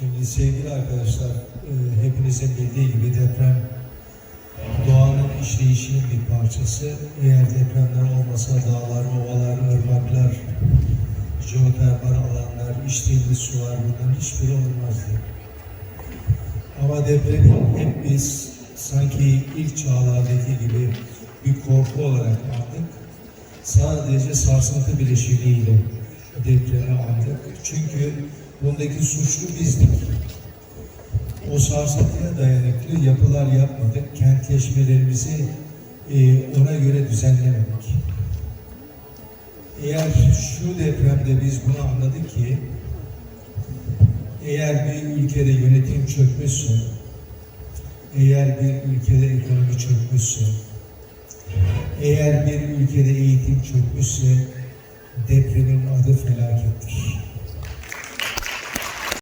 Şimdi sevgili arkadaşlar, e, hepinizin bildiği gibi deprem doğanın işleyişinin bir parçası. Eğer depremler olmasa dağlar, ovalar, ırmaklar, jeotermal alanlar, içtiğimiz sular bunların hiçbiri olmazdı. Ama depremi hep biz sanki ilk çağlardaki gibi bir korku olarak aldık. Sadece sarsıntı bileşiğiyle depremi aldık. Çünkü bundaki suçlu bizdik. O sarsıntıya dayanıklı yapılar yapmadık. Kentleşmelerimizi e, ona göre düzenlemedik. Eğer şu depremde biz bunu anladık ki eğer bir ülkede yönetim çökmüşse, eğer bir ülkede ekonomi çökmüşse, eğer bir ülkede eğitim çökmüşse depremin adı.